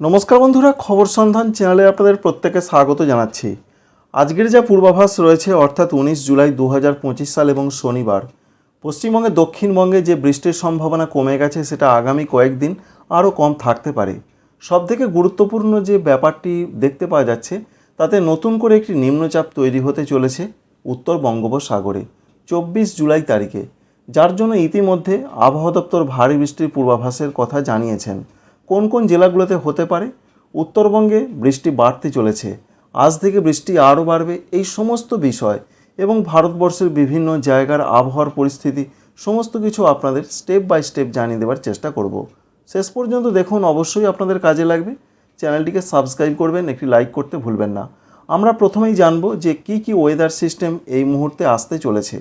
নমস্কার বন্ধুরা, খবর সন্ধান চ্যানেলে আপনাদের প্রত্যেকে স্বাগত জানাচ্ছি। আজকের যা পূর্বাভাস রয়েছে, অর্থাৎ উনিশ জুলাই দু হাজার পঁচিশ সাল এবং শনিবার, পশ্চিমবঙ্গে দক্ষিণবঙ্গে যে বৃষ্টির সম্ভাবনা কমে গেছে, সেটা আগামী কয়েকদিন আরও কম থাকতে পারে। সবথেকে গুরুত্বপূর্ণ যে ব্যাপারটি দেখতে পাওয়া যাচ্ছে, তাতে নতুন করে একটি নিম্নচাপ তৈরি হতে চলেছে উত্তর বঙ্গোপসাগরে চব্বিশ জুলাই তারিখে, যার জন্য ইতিমধ্যে আবহাওয়া দপ্তর ভারী বৃষ্টির পূর্বাভাসের কথা জানিয়েছেন। কোন কোন জেলাগুলোতে হতে পারে? উত্তরবঙ্গে বৃষ্টি বাড়তে চলেছে। আজ থেকে বৃষ্টি আরও বাড়বে এই সমস্ত বিষয় এবং ভারতবর্ষের বিভিন্ন জায়গার আবহাওয়ার পরিস্থিতি সমস্ত কিছু আপনাদের স্টেপ বাই স্টেপ জানিয়ে দেওয়ার চেষ্টা করব। শেষ পর্যন্ত দেখুন, অবশ্যই আপনাদের কাজে লাগবে। চ্যানেলটিকে সাবস্ক্রাইব করবেন, একটি লাইক করতে ভুলবেন না। আমরা প্রথমেই জানব যে কি কি ওয়েদার সিস্টেম এই মুহূর্তে আসতে চলেছে।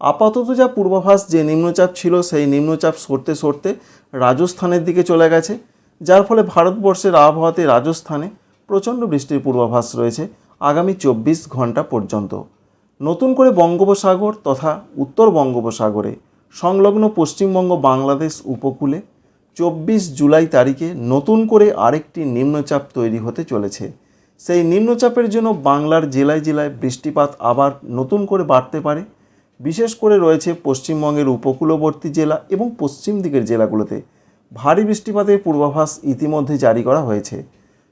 আপাতত যা পূর্বাভাস যে নিম্নচাপ ছিল, সেই নিম্নচাপ সরতে সরতে রাজস্থানের দিকে চলে গেছে। যার ফলে ভারতবর্ষের আবহাওয়াতে রাজস্থানে প্রচণ্ড বৃষ্টির পূর্বাভাস রয়েছে আগামী চব্বিশ ঘণ্টা পর্যন্ত। নতুন করে বঙ্গোপসাগর তথা উত্তর বঙ্গোপসাগরে সংলগ্ন পশ্চিমবঙ্গ বাংলাদেশ উপকূলে চব্বিশ জুলাই তারিখে নতুন করে আরেকটি নিম্নচাপ তৈরি হতে চলেছে। সেই নিম্নচাপের জন্য বাংলার জেলায় জেলায় বৃষ্টিপাত আবার নতুন করে বাড়তে পারে। বিশেষ করে রয়েছে পশ্চিমবঙ্গের উপকূলবর্তী জেলা এবং পশ্চিম দিকের জেলাগুলোতে। ভারী বৃষ্টিপাতের পূর্বাভাস ইতিমধ্যে জারি করা হয়েছে।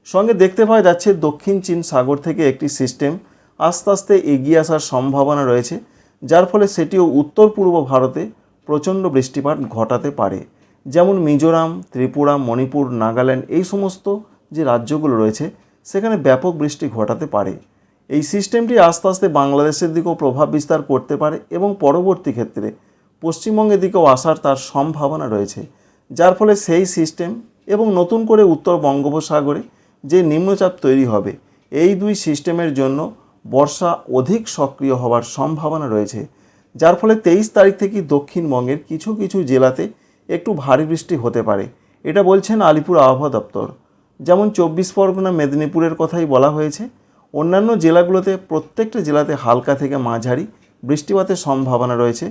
সঙ্গে দেখতে পাওয়া যাচ্ছে, দক্ষিণ চীন সাগর থেকে একটি সিস্টেম আস্তে আস্তে এগিয়ে আসার সম্ভাবনা রয়েছে, যার ফলে সেটিও উত্তর পূর্ব ভারতে প্রচণ্ড বৃষ্টিপাত ঘটাতে পারে। যেমন মিজোরাম, ত্রিপুরা, মণিপুর, নাগাল্যান্ড, এই সমস্ত যে রাজ্যগুলো রয়েছে, সেখানে ব্যাপক বৃষ্টি ঘটাতে পারে। এই সিস্টেমটি আস্তে আস্তে বাংলাদেশের দিকেও প্রভাব বিস্তার করতে পারে এবং পরবর্তী ক্ষেত্রে পশ্চিমবঙ্গের দিকেও আসার তার সম্ভাবনা রয়েছে। যার ফলে সেই সিস্টেম এবং নতুন করে উত্তর বঙ্গোপসাগরে যে নিম্নচাপ তৈরি হবে, এই দুই সিস্টেমের জন্য বর্ষা অধিক সক্রিয় হওয়ার সম্ভাবনা রয়েছে। যার ফলে তেইশ তারিখ থেকে দক্ষিণবঙ্গের কিছু কিছু জেলাতে একটু ভারী বৃষ্টি হতে পারে। এটা বলছেন আলিপুর আবহাওয়া দপ্তর। যেমন চব্বিশ পরগনা, মেদিনীপুরের কথাই বলা হয়েছে, অন্যান্য জেলাগুলোতে প্রত্যেকটা জেলাতে হালকা থেকে মাঝারি বৃষ্টিপাতের সম্ভাবনা রয়েছে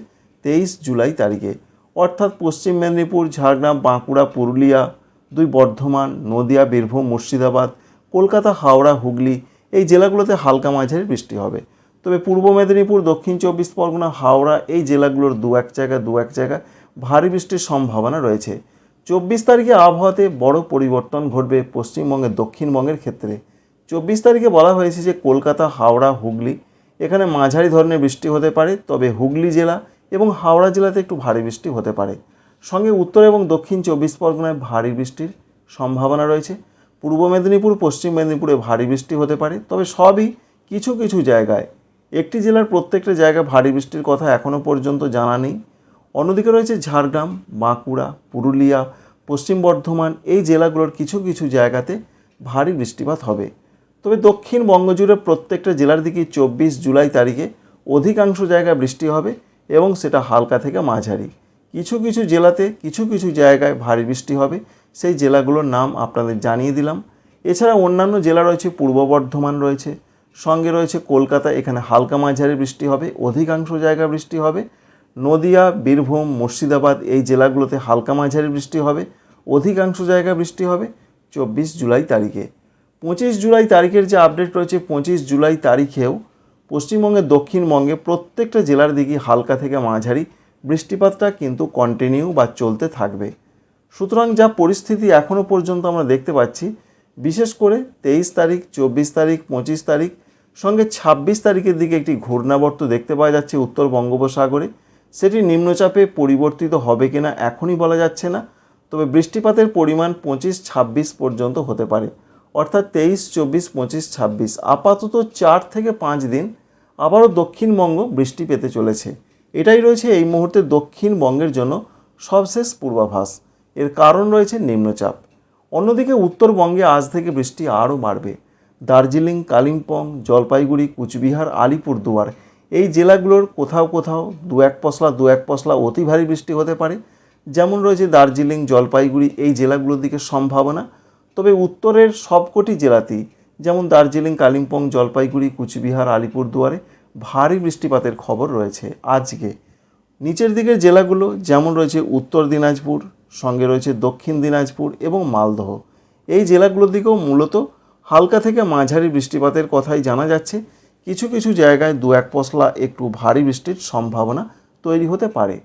তেইশ জুলাই তারিখে। অর্থাৎ পশ্চিম মেদিনীপুর, ঝাড়গ্রাম, বাঁকুড়া, পুরুলিয়া, দুই বর্ধমান, নদিয়া, বীরভূম, মুর্শিদাবাদ, কলকাতা, হাওড়া, হুগলি এই জেলাগুলোতে হালকা মাঝারি বৃষ্টি হবে। তবে পূর্ব মেদিনীপুর, দক্ষিণ চব্বিশ পরগনা, হাওড়া এই জেলাগুলোর দু এক জায়গা, দু এক জায়গা ভারী বৃষ্টির সম্ভাবনা রয়েছে। চব্বিশ তারিখে আবহাওয়াতে বড় পরিবর্তন ঘটবে পশ্চিমবঙ্গের, দক্ষিণবঙ্গের ক্ষেত্রে। চব্বিশ তারিখে বলা হয়েছে যে কলকাতা, হাওড়া, হুগলি এখানে মাঝারি ধরনের বৃষ্টি হতে পারে, তবে হুগলি জেলা এবং হাওড়া জেলাতে একটু ভারী বৃষ্টি হতে পারে। সঙ্গে উত্তর এবং দক্ষিণ চব্বিশ পরগনায় ভারী বৃষ্টির সম্ভাবনা রয়েছে। পূর্ব মেদিনীপুর, পশ্চিম মেদিনীপুরে ভারী বৃষ্টি হতে পারে, তবে সবই কিছু কিছু জায়গায়। একটি জেলার প্রত্যেকটা জায়গায় ভারী বৃষ্টির কথা এখনও পর্যন্ত জানা নেই। অন্যদিকে রয়েছে ঝাড়গ্রাম, বাঁকুড়া, পুরুলিয়া, পশ্চিম বর্ধমান, এই জেলাগুলোর কিছু কিছু জায়গাতে ভারী বৃষ্টিপাত হবে। তবে দক্ষিণবঙ্গ জুড়ে প্রত্যেকটা জেলার দিকে চব্বিশ জুলাই তারিখে অধিকাংশ জায়গায় বৃষ্টি হবে। এবং সেটা হালকা থেকে মাঝারি। কিছু কিছু জেলাতে কিছু কিছু জায়গায় ভারী বৃষ্টি হবে। সেই জেলাগুলোর নাম আপনাদের জানিয়ে দিলাম। এছাড়া অন্যান্য জেলা রয়েছে, পূর্ব বর্ধমান রয়েছে। সঙ্গে রয়েছে কলকাতা, এখানে হালকা মাঝারি বৃষ্টি হবে, অধিকাংশ জায়গায় বৃষ্টি হবে। নদিয়া, বীরভূম, মুর্শিদাবাদ এই জেলাগুলোতে হালকা মাঝারি বৃষ্টি হবে, অধিকাংশ জায়গায় বৃষ্টি হবে চব্বিশ জুলাই তারিখে। পঁচিশ জুলাই তারিখের যে আপডেট রয়েছে, পঁচিশ জুলাই তারিখেও পশ্চিমবঙ্গের দক্ষিণবঙ্গে প্রত্যেকটা জেলার দিকে হালকা থেকে মাঝারি। বৃষ্টিপাতটা কিন্তু কন্টিনিউ বা চলতে থাকবে। সুতরাং যা পরিস্থিতি এখনও পর্যন্ত আমরা দেখতে পাচ্ছি, বিশেষ করে তেইশ তারিখ, চব্বিশ তারিখ, পঁচিশ তারিখ, সঙ্গে ছাব্বিশ তারিখের দিকে একটি ঘূর্ণাবর্ত দেখতে পাওয়া যাচ্ছে উত্তর বঙ্গোপসাগরে। সেটি নিম্নচাপে পরিবর্তিত হবে কিনা এখনই বলা যাচ্ছে না, তবে বৃষ্টিপাতের পরিমাণ পঁচিশ ছাব্বিশ পর্যন্ত হতে পারে। অর্থাৎ তেইশ, চব্বিশ, পঁচিশ, ছাব্বিশ। আপাতত চার থেকে পাঁচ দিন আবারও দক্ষিণবঙ্গ বৃষ্টি পেতে চলেছে। এটাই রয়েছে এই মুহূর্তে দক্ষিণবঙ্গের জন্য সবশেষ পূর্বাভাস। এর কারণ রয়েছে নিম্নচাপ। অন্যদিকে উত্তরবঙ্গে আজ থেকে বৃষ্টি আরও বাড়বে। দার্জিলিং, কালিম্পং, জলপাইগুড়ি, কুচবিহার, আলিপুরদুয়ার এই জেলাগুলোর কোথাও কোথাও দু এক পশলা, দু এক পশলা অতি ভারী বৃষ্টি হতে পারে। যেমন রয়েছে দার্জিলিং, জলপাইগুড়ি এই জেলাগুলোর দিকে সম্ভাবনা। তবে উত্তরের সবকটি জেলাতেই, যেমন দার্জিলিং, কালিম্পং, জলপাইগুড়ি, কুচবিহার, আলিপুরদুয়ারে ভারী বৃষ্টিপাতের খবর রয়েছে আজকে। নিচের দিকের জেলাগুলো যেমন রয়েছে উত্তর দিনাজপুর, সঙ্গে রয়েছে দক্ষিণ দিনাজপুর এবং মালদহ। এই জেলাগুলোর দিকেও মূলত হালকা থেকে মাঝারি বৃষ্টিপাতের কথাই জানা যাচ্ছে। কিছু কিছু জায়গায় দু এক পশলা একটু ভারী বৃষ্টির সম্ভাবনা তৈরি হতে পারে।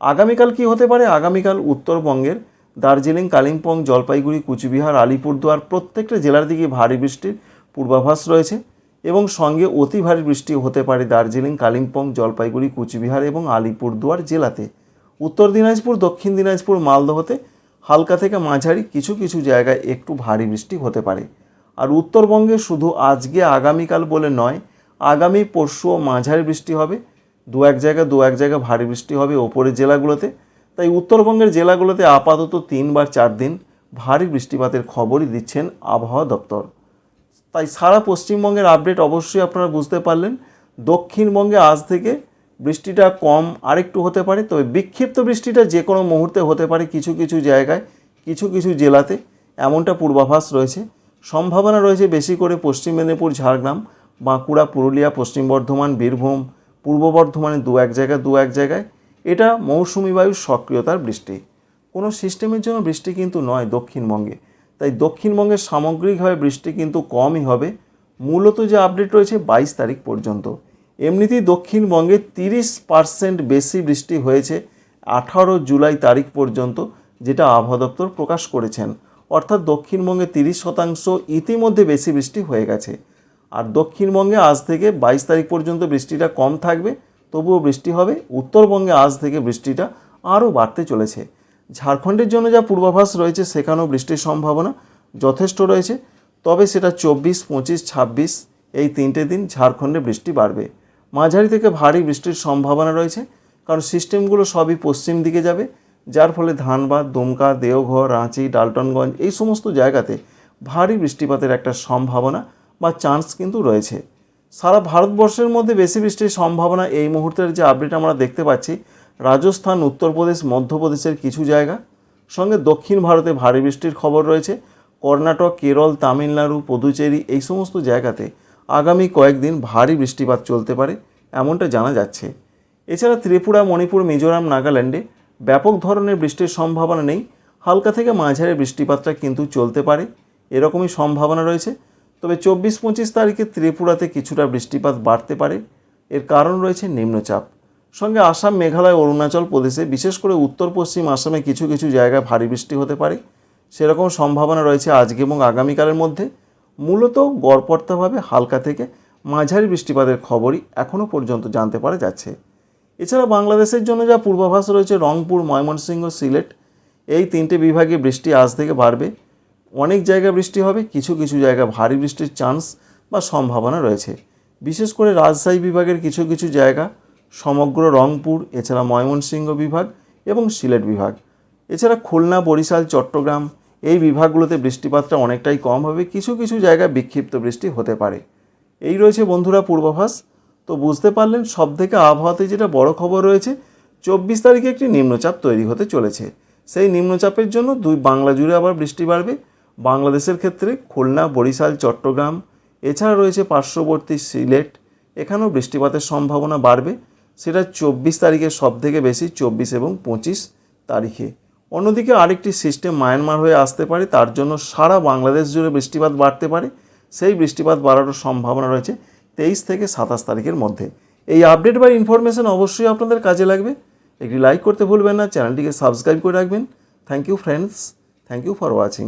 আগামীকাল কি হতে পারে? আগামীকাল উত্তরবঙ্গের দার্জিলিং, কালিম্পং, জলপাইগুড়ি, কুচবিহার, আলিপুরদুয়ার প্রত্যেকটা জেলার দিকে ভারী বৃষ্টির পূর্বাভাস রয়েছে এবং সঙ্গে অতি ভারী বৃষ্টি হতে পারে দার্জিলিং, কালিম্পং, জলপাইগুড়ি, কুচবিহার এবং আলিপুরদুয়ার জেলাতে। উত্তর দিনাজপুর, দক্ষিণ দিনাজপুর, মালদহতে হালকা থেকে মাঝারি কিছু কিছু জায়গায় একটু ভারী বৃষ্টি হতে পারে। আর উত্তরবঙ্গে শুধু আজকে, আগামীকাল বলে নয়, আগামী পরশুও মাঝারি বৃষ্টি হবে। দু এক জায়গায় দু এক জায়গায় ভারী বৃষ্টি হবে ওপরের জেলাগুলোতে। তাই উত্তরবঙ্গের জেলাগুলোতে আপাতত তিন বা চার দিন ভারী বৃষ্টিপাতের খবরই দিচ্ছেন আবহাওয়া দপ্তর। তাই সারা পশ্চিমবঙ্গের আপডেট অবশ্যই আপনারা বুঝতে পারলেন। দক্ষিণবঙ্গে আজ থেকে বৃষ্টিটা কম আরেকটু হতে পারে, তবে বিক্ষিপ্ত বৃষ্টিটা যে কোনো মুহূর্তে হতে পারে কিছু কিছু জায়গায়, কিছু কিছু জেলাতে। এমনটা পূর্বাভাস রয়েছে। সম্ভাবনা রয়েছে বেশি করে পশ্চিম মেদিনীপুর, ঝাড়গ্রাম, বাঁকুড়া, পুরুলিয়া, পশ্চিম বর্ধমান, বীরভূম, পূর্ব বর্ধমানে দু এক জায়গায়, দু এক জায়গায় এটা মৌসুমি বায়ুর সক্রিয়তার বৃষ্টি। কোনো সিস্টেমের জন্য বৃষ্টি কিন্তু নয় দক্ষিণবঙ্গে। তাই দক্ষিণবঙ্গে সামগ্রিকভাবে বৃষ্টি কিন্তু কমই হবে। মূলত যে আপডেট রয়েছে বাইশ তারিখ পর্যন্ত। এমনিতেই দক্ষিণবঙ্গে তিরিশ পার্সেন্ট বেশি বৃষ্টি হয়েছে আঠারো জুলাই তারিখ পর্যন্ত, যেটা আবহাওয়া দপ্তর প্রকাশ করেছেন। অর্থাৎ দক্ষিণবঙ্গে তিরিশ শতাংশ ইতিমধ্যে বেশি বৃষ্টি হয়ে গেছে। আর দক্ষিণবঙ্গে আজ থেকে বাইশ তারিখ পর্যন্ত বৃষ্টিটা কম থাকবে। তবুও বৃষ্টি হবে। উত্তরবঙ্গে আজ থেকে বৃষ্টিটা আরও বাড়তে চলেছে। ঝাড়খণ্ডের জন্য যা পূর্বাভাস রয়েছে, সেখানেও বৃষ্টির সম্ভাবনা যথেষ্ট রয়েছে। তবে সেটা চব্বিশ, পঁচিশ, ছাব্বিশ এই তিনটে দিন ঝাড়খণ্ডে বৃষ্টি বাড়বে। মাঝারি থেকে ভারী বৃষ্টির সম্ভাবনা রয়েছে, কারণ সিস্টেমগুলো সবই পশ্চিম দিকে যাবে, যার ফলে ধানবাদ, দুমকা, দেওঘর, রাঁচি, ডালটনগঞ্জ এই সমস্ত জায়গাতে ভারী বৃষ্টিপাতের একটা সম্ভাবনা বা চান্স কিন্তু রয়েছে। সারা ভারতবর্ষের মধ্যে বেশি বৃষ্টির সম্ভাবনা এই মুহূর্তের যে আপডেট আমরা দেখতে পাচ্ছি, রাজস্থান, উত্তরপ্রদেশ, মধ্যপ্রদেশের কিছু জায়গা। সঙ্গে দক্ষিণ ভারতে ভারী বৃষ্টির খবর রয়েছে। কর্ণাটক, কেরল, তামিলনাড়ু, পুদুচেরি এই সমস্ত জায়গাতে আগামী কয়েকদিন ভারী বৃষ্টিপাত চলতে পারে এমনটা জানা যাচ্ছে। এছাড়া ত্রিপুরা, মণিপুর, মিজোরাম, নাগাল্যান্ডে ব্যাপক ধরনের বৃষ্টির সম্ভাবনা নেই। হালকা থেকে মাঝারি বৃষ্টিপাতটা কিন্তু চলতে পারে। এরকমই সম্ভাবনা রয়েছে। তবে চব্বিশ পঁচিশ তারিখে ত্রিপুরাতে কিছুটা বৃষ্টিপাত বাড়তে পারে। এর কারণ রয়েছে নিম্নচাপ। সঙ্গে আসাম, মেঘালয়, অরুণাচল প্রদেশে, বিশেষ করে উত্তর পশ্চিম আসামে কিছু কিছু জায়গায় ভারী বৃষ্টি হতে পারে। সেরকম সম্ভাবনা রয়েছে আজকে এবং আগামীকালের মধ্যে। মূলত গড়পড়তাভাবে হালকা থেকে মাঝারি বৃষ্টিপাতের খবরই এখনও পর্যন্ত জানতে পারা যাচ্ছে। এছাড়া বাংলাদেশের জন্য যা পূর্বাভাস রয়েছে, রংপুর, ময়মনসিংহ, সিলেট, এই তিনটে বিভাগে বৃষ্টি আজ থেকে বাড়বে। অনেক জায়গায় বৃষ্টি হবে, কিছু কিছু জায়গায় ভারী বৃষ্টির চান্স বা সম্ভাবনা রয়েছে। বিশেষ করে রাজশাহী বিভাগের কিছু কিছু জায়গা, সমগ্র রংপুর, এছাড়া ময়মনসিংহ বিভাগ এবং সিলেট বিভাগ। এছাড়া খুলনা, বরিশাল, চট্টগ্রাম এই বিভাগগুলোতে বৃষ্টিপাতটা অনেকটাই কম হবে, কিছু কিছু জায়গায় বিক্ষিপ্ত বৃষ্টি হতে পারে। এই রয়েছে বন্ধুরা পূর্বাভাস। তো বুঝতে পারলেন সব থেকে আবহাওয়াতে যেটা বড় খবর রয়েছে, চব্বিশ তারিখে একটি নিম্নচাপ তৈরি হতে চলেছে। সেই নিম্নচাপের জন্য দুই বাংলা জুড়ে আবার বৃষ্টি বাড়বে বাংলাদেশের ক্ষেত্রে খুলনা, বরিশাল, চট্টগ্রাম, এছাড়া রয়েছে পার্শ্ববর্তী সিলেট। এখানেও বৃষ্টিপাতের সম্ভাবনা বাড়বে। সেটা চব্বিশ তারিখে সব থেকে বেশি, চব্বিশ এবং পঁচিশ তারিখে। অন্যদিকে আরেকটি সিস্টেম মায়ানমার হয়ে আসতে পারে। তার জন্য সারা বাংলাদেশ জুড়ে বৃষ্টিপাত বাড়তে পারে। সেই বৃষ্টিপাত বাড়ানোর সম্ভাবনা রয়েছে তেইশ থেকে সাতাশ তারিখের মধ্যে। এই আপডেট বা ইনফরমেশন অবশ্যই আপনাদের কাজে লাগবে। একটি লাইক করতে ভুলবেন না। চ্যানেলটিকে সাবস্ক্রাইব করে রাখবেন। Thank you friends thank you for watching